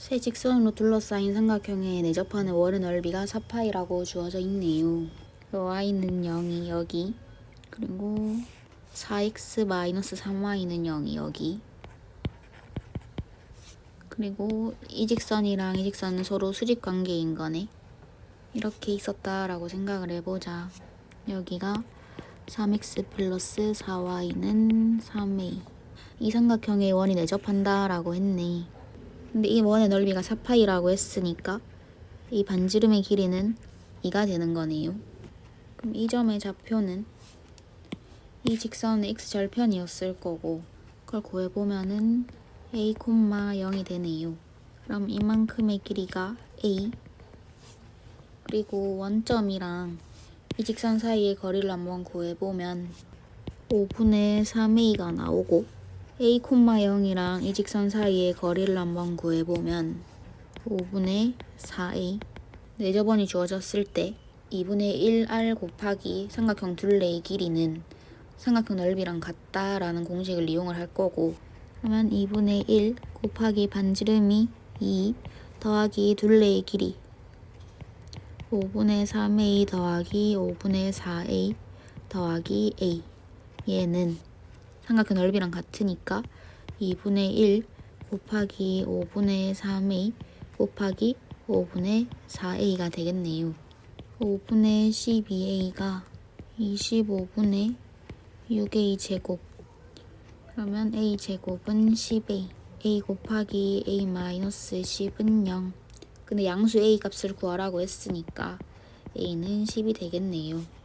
세 직선으로 둘러싸인 삼각형에 내접하는 원의 넓이가 4파이라고 주어져 있네요. 요 y는 0이 여기 그리고 4x-3y는 0이 여기 그리고 이 직선이랑 이 직선은 서로 수직 관계인 거네. 이렇게 있었다라고 생각을 해보자. 여기가 3x 플러스 4y는 3a. 이 삼각형의 원이 내접한다라고 했네. 근데 이 원의 넓이가 4파이라고 했으니까 이 반지름의 길이는 2가 되는 거네요. 그럼 이 점의 좌표는 이 직선의 x절편이었을 거고 그걸 구해보면은 a, 0이 되네요. 그럼 이만큼의 길이가 a 그리고 원점이랑 이 직선 사이의 거리를 한번 구해보면 5분의 3a가 나오고 a, 0이랑 이 직선 사이의 거리를 한번 구해보면 5분의 4a 내저번이 주어졌을 때 2분의 1r 곱하기 삼각형 둘레의 길이는 삼각형 넓이랑 같다라는 공식을 이용을 할 거고 그러면 2분의 1 곱하기 반지름이 2 더하기 둘레의 길이 5분의 3a 더하기 5분의 4a 더하기 a 얘는 삼각형 넓이랑 같으니까 2분의 1 곱하기 5분의 3a 곱하기 5분의 4a가 되겠네요. 5분의 12a가 25분의 6a 제곱 그러면 a 제곱은 10a a 곱하기 a 마이너스 10은 0 근데 양수 a 값을 구하라고 했으니까 a는 10이 되겠네요.